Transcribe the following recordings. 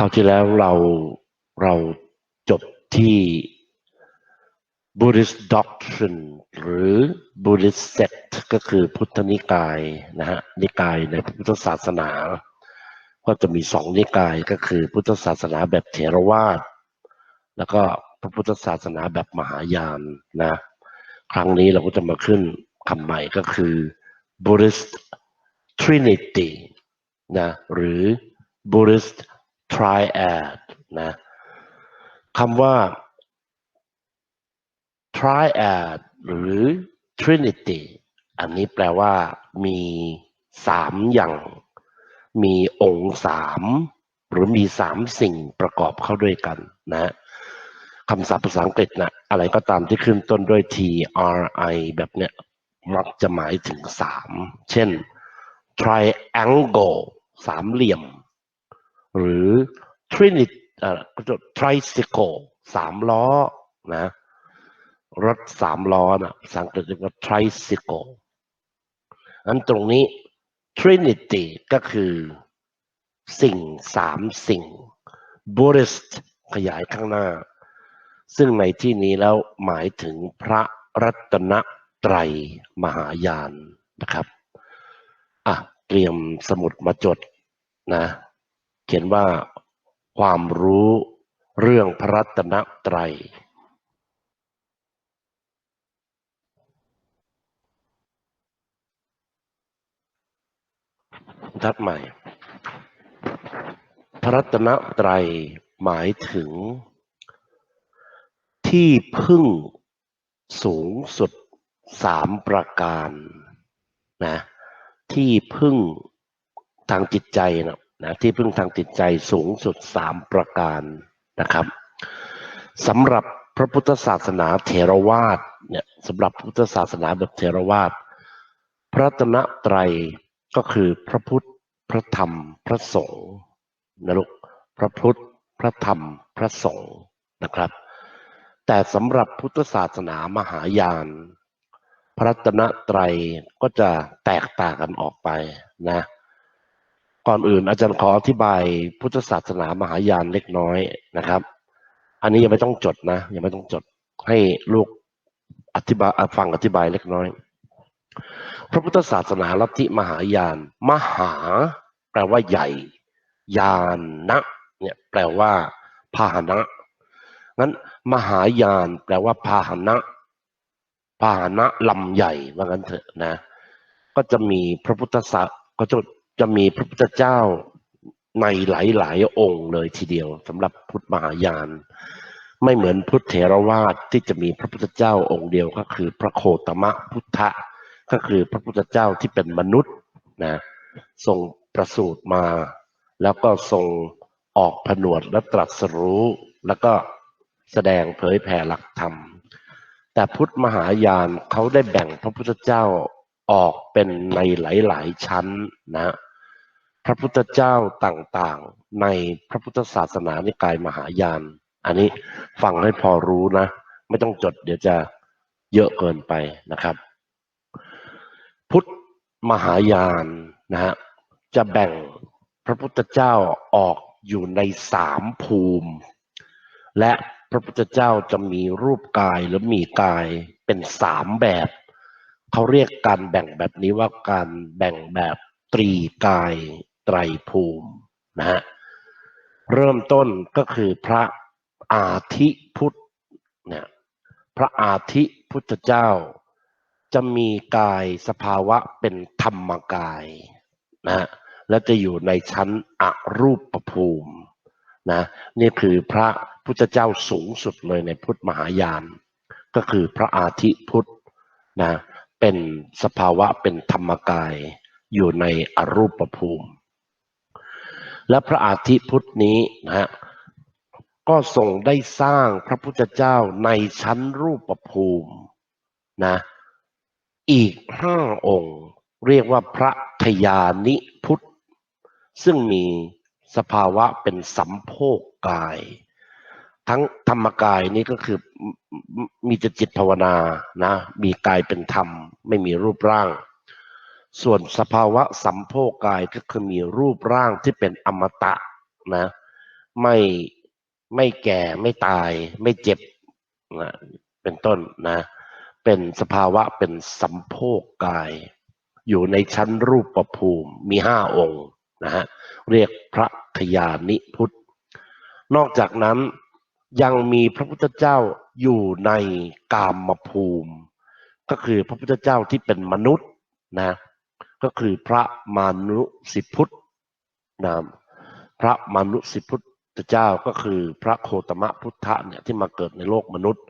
คราวที่แล้วเราเราจบที่ Buddhist doctrine หรือ Buddhist sect ก็คือพุทธนิกายนะฮะนิกายในพุทธศาสนา ก็จะมีสองนิกายก็คือพุทธศาสนาแบบเถรวาทแล้วก็พระพุทธศาสนาแบบมหายานนะ ครั้งนี้เราก็จะมาขึ้นคำใหม่ก็คือ Buddhist Trinity นะหรือ Buddhist Triad นะคำว่า Triad หรือ Trinity อันนี้แปลว่ามีสามอย่าง มีองค์สามหรือมีสามสิ่งประกอบเข้าด้วยกันนะคำศัพท์ภาษาอังกฤษนะอะไรก็ตามที่ขึ้นต้นด้วย T R I แบบเนี้ยมักจะหมายถึงสามเช่น triangle สามเหลี่ยม หรือ trinity อ่อก็จะ tricycle สามล้อนะรถสามล้อนะภาษาอังกฤษเรียกว่า tricycle อันตรงนี้ trinity ก็คือสิ่งสามสิ่ง Buddhist ขยายข้างหน้า ซึ่งในที่นี้แล้วหมายถึงพระรัตนตรัยมหายานนะครับ อะ เตรียมสมุดมาจดนะ เขียนว่าความรู้เรื่องพระรัตนตรัย ทัดใหม่ พระรัตนตรัยหมายถึง ที่พึ่งสูงสุดสามประการนะที่พึ่งทางจิตใจนะ นะที่พึ่งทางจิตใจสูงสุดสามประการนะครับสำหรับพระพุทธศาสนาเทรวาสเนี่ยสำหรับพุทธศาสนาแบบเทรวาสพระรัตนตรก็คือพระพุทธพระธรรมพระสงฆ์นะลูกพระพุทธพระธรรมพระสงฆ์นะครับ แต่สำหรับพุทธศาสนามหายาน พระรัตนตรก็จะแตกต่างกันออกไปนะ ก่อนอื่นอาจารย์ขออธิบายพุทธศาสนามหายานเล็กน้อยนะครับ อันนี้ยังไม่ต้องจดนะยังไม่ต้องจดให้ลูกอธิบายฟังอธิบายเล็กน้อย พระพุทธศาสนาลัทธิมหายาน มหา แปลว่าใหญ่ ยานนะเนี่ยแปลว่าพาหนะงั้น มหายาน แปลว่าพาหนะพาหนะลำใหญ่ว่างั้นเถอะนะ ก็จะมีพระพุทธศาสก็จะ จะมีพระพุทธเจ้าในหลาย ๆ องค์เลยทีเดียวสำหรับพุทธมหายาน ไม่เหมือนพุทธเถรวาทที่จะมีพระพุทธเจ้าองค์เดียวก็คือพระโคตมะพุทธะก็คือพระพุทธเจ้าที่เป็นมนุษย์นะทรงประสูติมา แล้วก็ทรงออกผนวดและตรัสรู้ แล้วก็แสดงเผยแผ่หลักธรรม แต่พุทธมหายานเขาได้แบ่งพระพุทธเจ้าออกเป็นในหลาย ๆ ชั้นนะ ระพุทธเจ้าต่างๆ ในพระพุทธศาสนานิกายมหายาน อันนี้ฟังให้พอรู้นะ ไม่ต้องจดเดี๋ยวจะเยอะเกินไปนะครับ พุทธมหายานนะฮะจะแบ่งพระพุทธเจ้าออกอยู่ในสามภูมิ และพระพุทธเจ้าจะมีรูปกายหรือมีกายเป็นสามแบบ เขาเรียกการแบ่งแบบนี้ว่าการแบ่งแบบตรีกาย ไตรภูมินะฮะเริ่มต้นก็คือพระอาทิพุทธเนี่ยพระอาทิพุทธเจ้า จะมีกายสภาวะเป็นธรรมกายนะฮะและจะอยู่ในชั้นอรูปภูมินะนี่คือพระพุทธเจ้าสูงสุดเลยในพุทธมหายาน ก็คือพระอาทิพุทธนะเป็นสภาวะเป็นธรรมกายอยู่ในอรูปภูมิ และพระอาทิพุทธนี้นะฮะก็ทรงได้สร้างพระพุทธเจ้าในชั้นรูปภูมินะอีกห้าองค์ เรียกว่าพระทยานิพุทธ ซึ่งมีสภาวะเป็นสัมโพกกาย ทั้งธรรมกายนี้ก็คือมมีแต่จิตภาวนานะมีกายเป็นธรรม ไม่มีรูปร่าง ส่วนสภาวะสัมโพกกายก็คือมีรูปร่างที่เป็นอมตะนะไม่ไม่แก่ไม่ตาย ไม่เจ็บนะเป็นต้นนะเป็นสภาวะเป็นสัมโพกกาย อยู่ในชั้นรูปประภูมิมีห้าองค์นะฮะเรียกพระทยานิพุทธ นอกจากนั้นยังมีพระพุทธเจ้าอยู่ในกามภูมิ ก็คือพระพุทธเจ้าที่เป็นมนุษย์นะ ก็คือพระมานุสิพุทธนะพระมานุสิพุทธเจ้าก็คือพระโคตมะพุทธะเนี่ยที่มาเกิดในโลกมนุษย์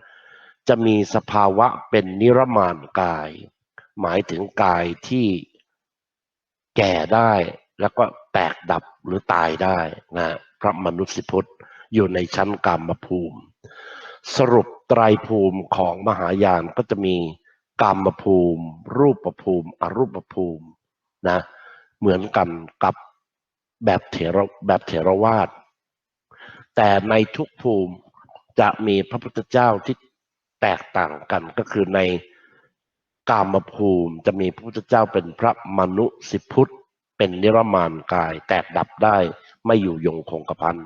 จะมีสภาวะเป็นนิรมานกาย หมายถึงกายที่แก่ได้แล้วก็แตกดับหรือตายได้นะพระมนุษย์พุทธอยู่ในชั้นกามภูมิ สรุปไตรภูมิของมหายานก็จะมีกามภูมิ รูปภูมิ อรูปภูมิ นะเหมือนกันกับแบบเถรแบบเถรวาทแต่ในทุกภูมิจะมีพระพุทธเจ้าที่แตกต่างกันก็คือในกามภูมิจะมีพระพุทธเจ้าเป็นพระมนุสิพุทธเป็นนิรมานกายแตกดับได้ไม่อยู่ยงคงกระพัน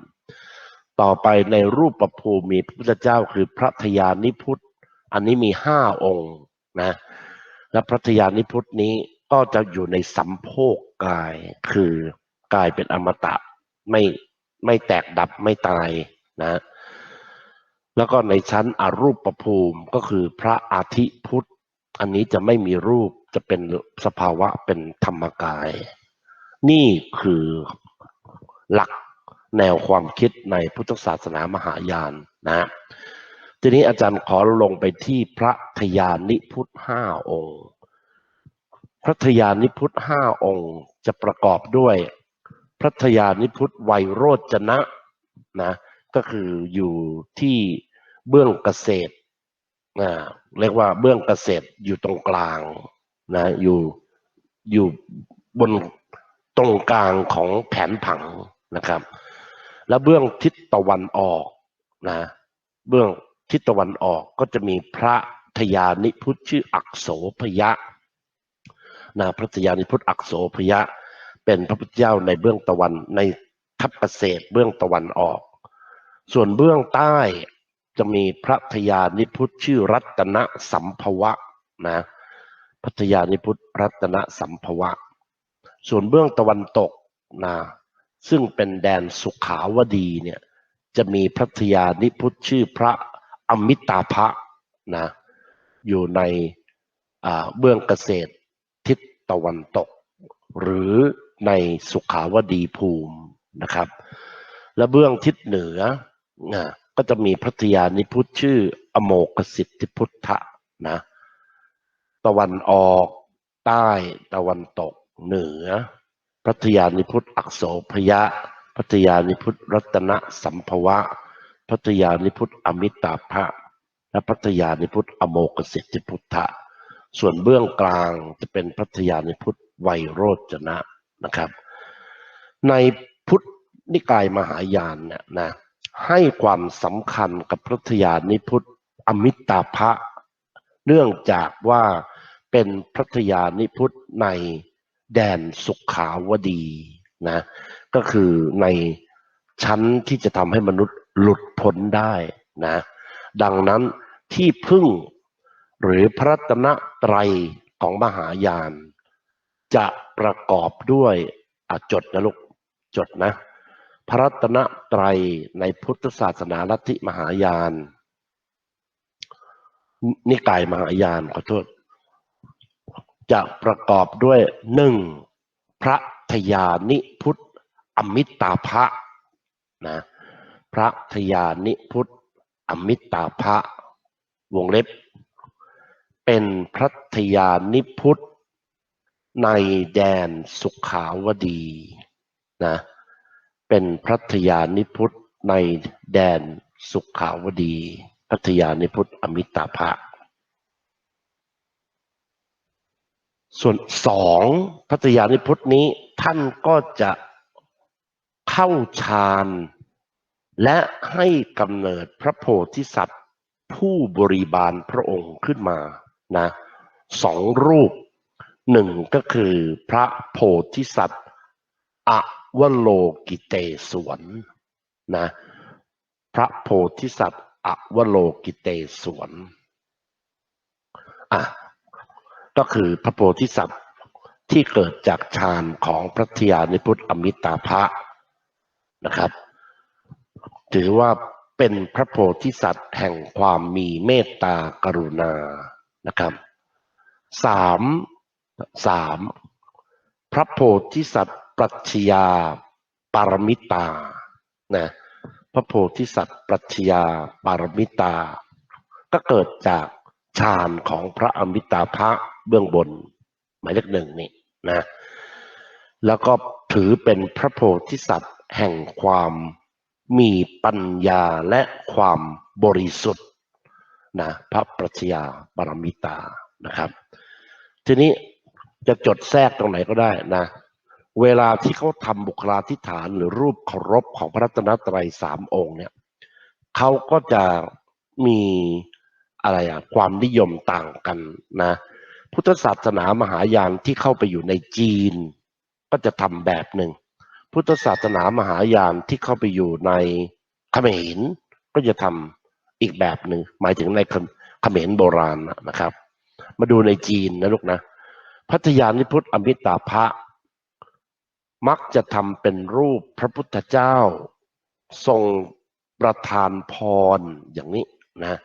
ต่อไปในรูปประภูมิมีพระพุทธเจ้าคือพระทยานิพุทธอันนี้มีห้าองค์นะและพระทยานิพุทธนี้ ก็จะอยู่ในสัมโพกกาย คือกายเป็นอมตะไม่ไม่แตกดับไม่ตายนะ แล้วก็ในชั้นอรูปประภูมิก็คือพระอาทิพุทธ อันนี้จะไม่มีรูปจะเป็นสภาวะเป็นธรรมกาย นี่คือหลักแนวความคิดในพุทธศาสนามหายานนะทีนี้อาจารย์ขอลงไปที่พระทยานิพุทธห้าองค์ พระทยานิพุทธห้าองค์จะประกอบด้วย พระทยานิพุทธไวยโรจนะนะก็คืออยู่ที่เบื้องเกษตรนะเรียกว่าเบื้องเกษตรอยู่ตรงกลางนะอยู่อยู่บนตรงกลางของแผนผังนะครับ แล้วเบื้องทิศตะวันออกนะเบื้องทิศตะวันออกก็จะมีพระทยานิพุทธชื่ออักโสพยะ นะพระทยานิพุทธอักโสพยะ เป็นพระพุทธเจ้าในเบื้องตะวันในทัพเกษตรเบื้องตะวันออก ส่วนเบื้องใต้จะมีพระทยานิพุทธชื่อรัตนสัมภวะนะพัทยานิพุทธรัตนสัมภวะ ส่วนเบื้องตะวันตกนะซึ่งเป็นแดนสุขาวดีเนี่ยจะมีพัทยานิพุทธชื่อพระอมิตาภะนะอยู่ในเบื้องเกษตร ตะวันตก หรือในสุขาวดีภูมินะครับ และเบื้องทิศเหนือนะก็จะมีพัทยานิพุทธชื่อ อโมกสิทธิพุทธะนะตะวันออก ใต้ตะวันตกเหนือพัทยานิพุทธอักโสพยะพัทยานิพุทธรัตนสัมภวะพัทยานิพุทธอมิตาภะและพัทยานิพุทธอโมกสิทธิพุทธะ ส่วนเบื้องกลางจะเป็นพัทยานิพุทธไวยโรจนะนะครับ ในพุทธนิกายมหายานเนี่ยนะให้ความสำคัญกับพระทยานิพุทธอมิตาภะเนื่องจากว่าเป็นพระทยานิพุทธในแดนสุขาวดีนะก็คือในชั้นที่จะทำให้มนุษย์หลุดพ้นได้นะดังนั้นที่พึ่ง หรือพระตนะไตรของมหายาน จะประกอบด้วยจดนะลูกจดนะ พระรัตนตรในพุทธศาสนาลัทธิมหายาน นิกายมหายานขอโทษ จะประกอบด้วยหนึ่งพระทยานิพุทธอมิตตาภะนะพระทยานิพุทธอมิตตาภะวงเล็บ เป็นพระทยานิพุทธในแดนสุขาวดีนะเป็นพัทยานิพุทธในแดนสุขาวดีพัทยานิพุทธอมิตาภะส่วนสองพัทยานิพุทธนี้ท่านก็จะเข้าฌานและให้กำเนิดพระโพธิสัตว์ผู้บริบาลพระองค์ขึ้นมา นะสองรูปหนึ่งก็คือพระโพธิสัตว์อวโลกิเตสวนนะพระโพธิสัตว์อวโลกิเตศวนอะก็คือพระโพธิสัตว์ที่เกิดจากฌานของพระทยานิพุทธอมิตาภะนะครับ ถือว่าเป็นพระโพธิสัตว์แห่งความมีเมตตากรุณา นะครับสามสามพระโพธิสัตว์ปรัชญาปารมิตานะพระโพธิสัตว์ปรัชญาปารมิตา ก็เกิดจากฌานของพระอมิตาภะเบื้องบน หมายเลขหนึ่งนี่นะแล้วก็ถือเป็นพระโพธิสัตว์แห่งความมีปัญญาและความบริสุทธิ์ นะพระปรัชญาปรมิตานะครับ ทีนี้จะจดแทรกตรงไหนก็ได้นะ เวลาที่เขาทำบุคลาธิฐานหรือรูปเคารพของพระรัตนตรัยสามองค์เนี่ยเขาก็จะมีอะไรอะความนิยมต่างกันนะ พุทธศาสนามหายานที่เข้าไปอยู่ในจีน ก็จะทำแบบหนึ่ง พุทธศาสนามหายานที่เข้าไปอยู่ในเขมรก็จะทำ อีกแบบหนึ่งหมายถึงในเขมรโบราณนะครับ มาดูในจีนนะลูกนะ พัทยานิพุทธอมิตาภะมักจะทำเป็นรูปพระพุทธเจ้า ทรงประทานพรอย่างนี้นะ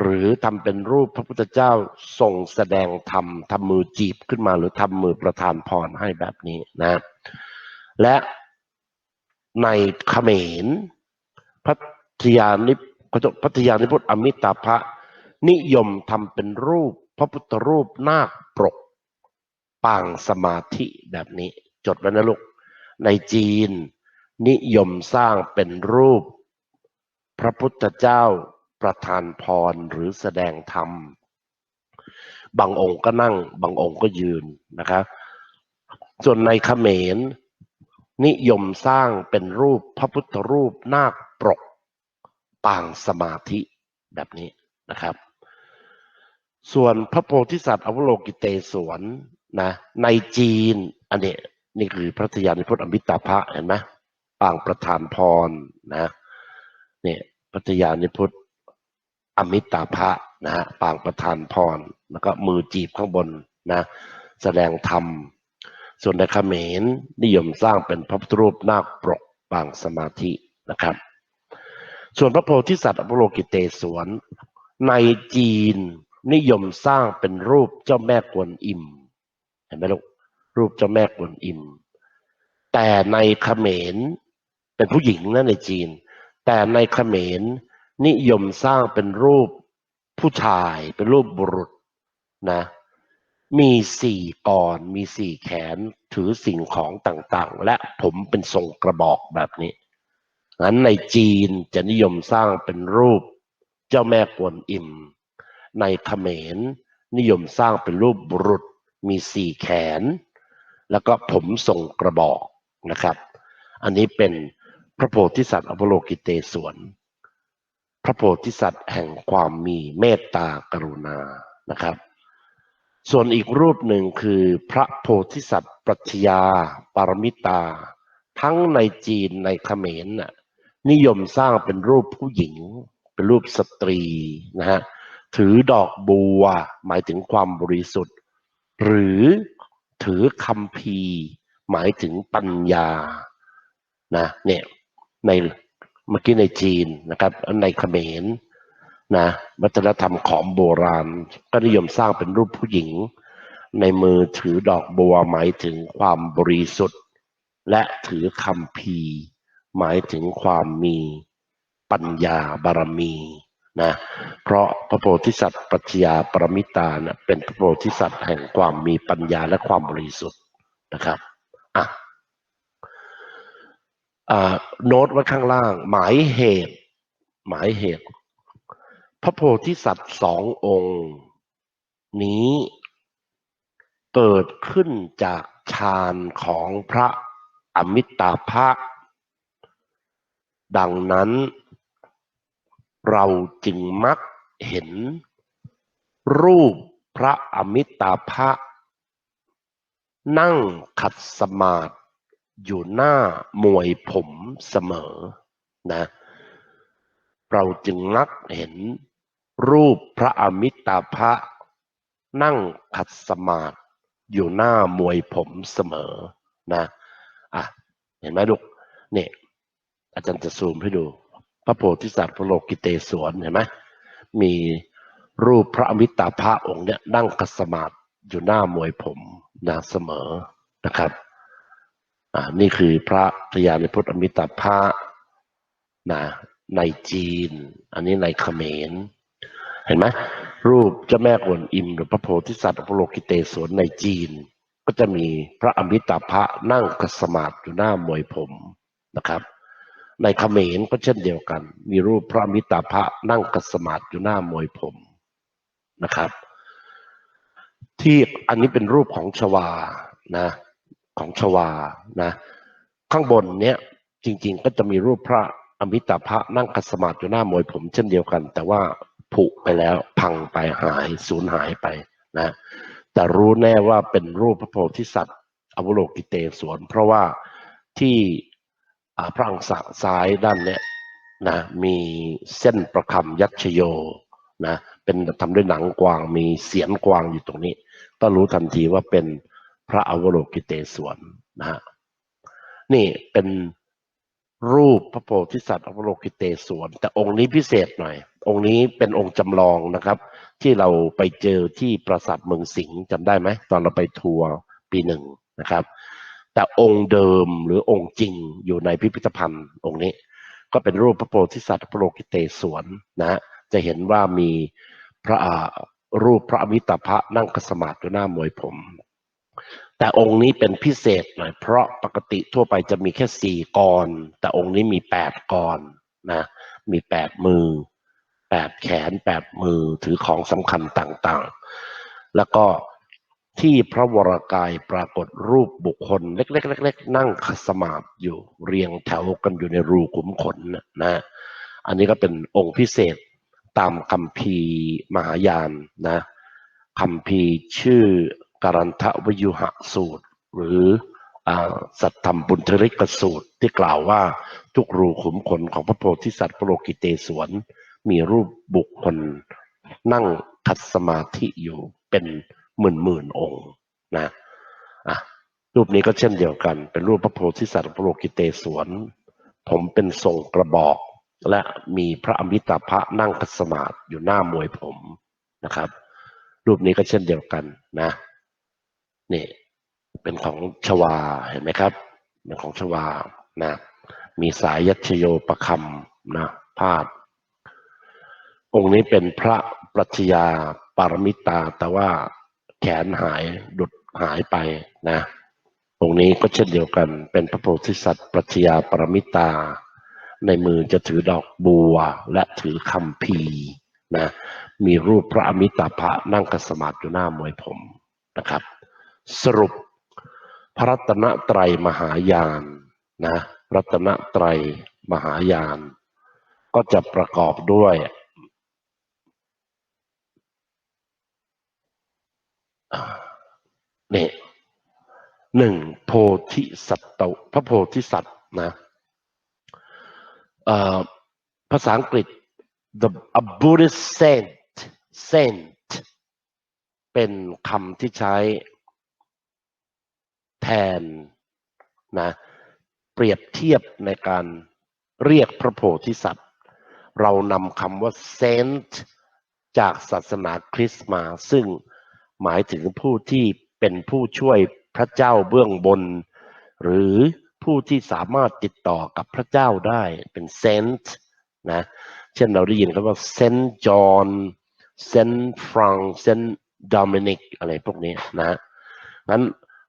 หรือทำเป็นรูปพระพุทธเจ้าทรงแสดงธรรมทำมือจีบขึ้นมาหรือทำมือประทานพรให้แบบนี้นะ และในเขมรพัทยานิพ ทยานิพุทธอมิตาภะนิยมทำเป็นรูป พระพุทธรูปนาคปรกปางสมาธิแบบนี้ จดไว้นะลูก ในจีน นิยมสร้างเป็นรูป พระพุทธเจ้าประทานพรหรือแสดงธรรม บางองค์ก็นั่ง บางองค์ก็ยืนนะครับ ส่วนในเขมร นิยมสร้างเป็นรูปพระพุทธรูปนาคปรก ปางสมาธิแบบนี้นะครับ ส่วนพระโพธิสัตว์อวโลกิเตศวนนะในจีนอันนี้นี่คือพระทยานิพุทธอมิตาภะเห็นไหมปางประธานพรนะเนี่ยพระทยานิพุทธอมิตาภะนะฮะปางประธานพรแล้วก็มือจีบข้างบนนะแสดงธรรม ส่วนในเขมรนิยมสร้างเป็นพระพุทธรูปนาคปรกปางสมาธินะครับ ส่วนพระโพธิสัตว์อวโลกิเตศวน ในจีนนิยมสร้างเป็นรูปเจ้าแม่กวนอิม เห็นไหมลูกรูปเจ้าแม่กวนอิม แต่ในเขมรเป็นผู้หญิงนะในจีน แต่ในเขมรนิยมสร้างเป็นรูปผู้ชายเป็นรูปบุรุษนะ มีสี่กรมีสี่แขนถือสิ่งของต่างๆ และผมเป็นทรงกระบอกแบบนี้ งั้นในจีนจะนิยมสร้างเป็นรูปเจ้าแม่กวนอิม ในเขมรนิยมสร้างเป็นรูปบุรุษมีสี่แขน แล้วก็ผมทรงกระบอกนะครับ อันนี้เป็นพระโพธิสัตว์อภโลกิเตศวน พระโพธิสัตว์แห่งความมีเมตตากรุณานะครับ ส่วนอีกรูปหนึ่งคือพระโพธิสัตว์ปรัชญาปารมิตา ทั้งในจีนในเขมรน่ะ นิยมสร้างเป็นรูปผู้หญิง เป็นรูปสตรีนะฮะถือดอกบัวหมายถึงความบริสุทธิ์ หรือถือคำพีหมายถึงปัญญานะเนี่ยในเมื่อกี้ในจีนนะครับในเขมรนะวัฒนธรรมของโบราณ ก็นิยมสร้างเป็นรูปผู้หญิง ในมือถือดอกบัวหมายถึงความบริสุทธิ์ และถือคำพี หมายถึงความมีปัญญาบารมีนะเพราะพระโพธิสัตว์ปรัชญาปรมิตานะเป็นพระโพธิสัตว์แห่งความมีปัญญาและความบริสุทธิ์นะครับอะอ่าโน้ตไว้ข้างล่าง หมายเหตุ หมายเหตุ พระโพธิสัตว์สององค์ นี้เกิดขึ้นจากฌานของพระอมิตาภะ ดังนั้นเราจึงมักเห็นรูปพระอมิตาภะนั่งขัดสมาธิอยู่หน้ามวยผมเสมอนะ เราจึงนักเห็นรูปพระอมิตาภะนั่งขัดสมาธิอยู่หน้ามวยผมเสมอนะ อะ เห็นไหมลูกเนี่ย อาจารย์จะซูมให้ดู พระโพธิสัตว์พระโลกิเตศวรเห็นไหมมีรูปพระอมิตาภะองค์เนี่ยนั่งขัสมาธิอยู่หน้ามวยผมนะเสมอนะครับอ่านี่คือพระพยาในพุทธอมิตาภะนะในจีน อันนี้ในเขมร เห็นไหมรูปเจ้าแม่กวนอิมหรือพระโพธิสัตว์พระโลกิเตศวรในจีน ก็จะมีพระอมิตาภะนั่งกัสมาธิอยู่หน้ามวยผมนะครับ ในเขมรก็เช่นเดียวกัน มีรูปพระมิตาภะนั่งกัสมาธิอยู่หน้ามวยผมนะครับ ที่อันนี้เป็นรูปของชวานะ ของชวานะ ข้างบนเนี้ยจริง ๆ ก็จะมีรูปพระอมิตาภะนั่งคัสมาธิอยู่หน้ามวยผม เช่นเดียวกัน แต่ว่าผุไปแล้วพังไปหายสูญหายไปนะ แต่รู้แน่ว่าเป็นรูปพระโพธิสัตว์อวโลกิเตศวรเพราะว่าที่ พระอังสะซ้ายด้านเนี้ยนะมีเส้นประคำยัชโยนะเป็นทำด้วยหนังกวางมีเสียนกวางอยู่ตรงนี้ ก็รู้ทันทีว่าเป็นพระอวโลกิเตศวรนะฮะนี่เป็นรูปพระโพธิสัตว์อวโลกิเตศวรแต่องค์นี้พิเศษหน่อย องค์นี้เป็นองค์จำลองนะครับ ที่เราไปเจอที่ปราสาทเมืองสิงห์จำได้ไหมตอนเราไปทัวร์ปีหนึ่งนะครับ แต่องค์เดิมหรือองค์จริงอยู่ในพิพิธภัณฑ์องค์นี้ ก็เป็นรูปพระโพธิสัตว์พระโลกิเตศวรนะฮะจะเห็นว่ามีพระรูปพระอมิตาภะนั่งกสมาธิอยู่หน้ามวยผม แต่องค์นี้เป็นพิเศษหน่อยเพราะปกติทั่วไปจะมีแค่สี่กรแต่องค์นี้มีแปดกรนะมีแปดมือแปดแขนแปดมือถือของสำคัญต่างๆ แล้วก็ ที่พระวรากายปรากฏรูปบุคคล เล็กๆๆนั่งขัดสมาธิอยู่เรียงแถวกันอยู่ในรูขุมขนนะนะอันนี้ก็เป็นองค์พิเศษตามคำพีมหายานนะคำพีชื่อการันทวยุหสูตร หรืออาสัตธรรมบุญทริกสูตร ที่กล่าวว่าทุกรูขุมขนของพระโพธิสัตว์พระโลกิเตศวรมีรูปบุคคลนั่งคัดสมาธิอยู่เป็น หมื่นหมื่นองค์นะอะรูปนี้ก็เช่นเดียวกัน เป็นรูปพระโพธิสัตว์พระโลกิเตศวรผมเป็นทรงกระบอก และมีพระอมิตาภะนั่งคัสมาธิอยู่หน้ามวยผมนะครับ รูปนี้ก็เช่นเดียวกันนะนี่เป็นของชวาเห็นไหมครับเป็นของชวานะมีสายยัชโยประคำนะพาดองค์นี้เป็นพระปรัชญาปารมิตาแต่ว่า แขนหายดุดหายไปนะองค์นี้ก็เช่นเดียวกัน เป็นพระโพธิสัตว์ปรัชญาปรมิตา ในมือจะถือดอกบัวและถือคำพีร์นะมีรูปพระอมิตาภะนั่งกสมาธิอยู่หน้ามวยผมนะครับ สรุปพระรัตนตรัยมหายานนะรัตนตรัยมหายาน ก็จะประกอบด้วย อ่านี่หนึ่งโพธิสัตว์พระโพธิสัตว์นะภาษาอังกฤษ the a Buddhist saint saint เป็นคำที่ใช้แทนนะเปรียบเทียบในการเรียกพระโพธิสัตว์ เรานำคำว่า saint จากศาสนาคริสต์มา ซึ่ง หมายถึงผู้ที่เป็นผู้ช่วยพระเจ้าเบื้องบน หรือผู้ที่สามารถติดต่อกับพระเจ้าได้เป็นเซนต์นะเช่นเราได้ยินคำว่าเซนต์จอห์นเซนต์ฟรังเซนต์โดมินิกอะไรพวกนี้นะงั้น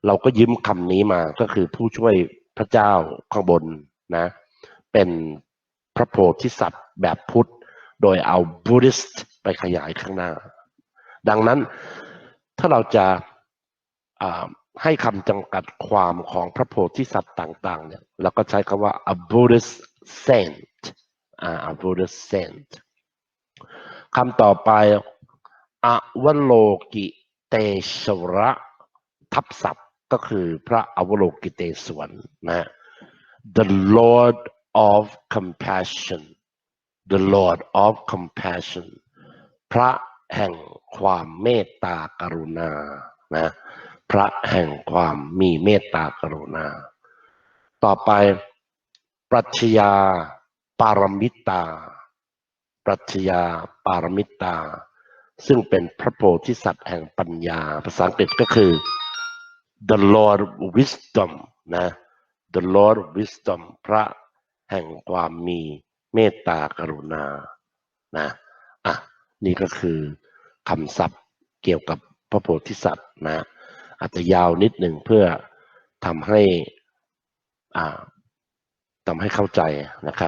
เราก็ยืมคำนี้มาก็คือผู้ช่วยพระเจ้าข้างบนนะเป็นพระโพธิสัตว์แบบพุทธ โดยเอาบุริสต์ไปขยายข้างหน้า ดังนั้น ถ้าเราจะให้คำจำกัดความของพระโพธิสัตว์ต่างๆเนี่ยเราก็ใช้คำว่า a Buddhist saint a Buddhist saint คำต่อไปอวโลกิเตชวระทับศัพท์ก็คือพระอวโลกิเตศวรนะ The Lord of compassion the Lord of compassion พระ แห่งความเมตตากรุณานะพระแห่งความมีเมตตากรุณา ต่อไป ปรัชญาปารมิตา ปรัชญาปารมิตา ซึ่งเป็นพระโพธิสัตว์แห่งปัญญา ภาษาอังกฤษก็คือ the Lord wisdom นะ the Lord wisdom พระแห่งความมีเมตตากรุณา นะ อะ นี่ก็คือ คำศัพท์เกี่ยวกับพระโพธิสัตว์นะอาจจะยาวนิดหนึ่งเพื่อทำให้อ่าทำให้เข้าใจนะครับ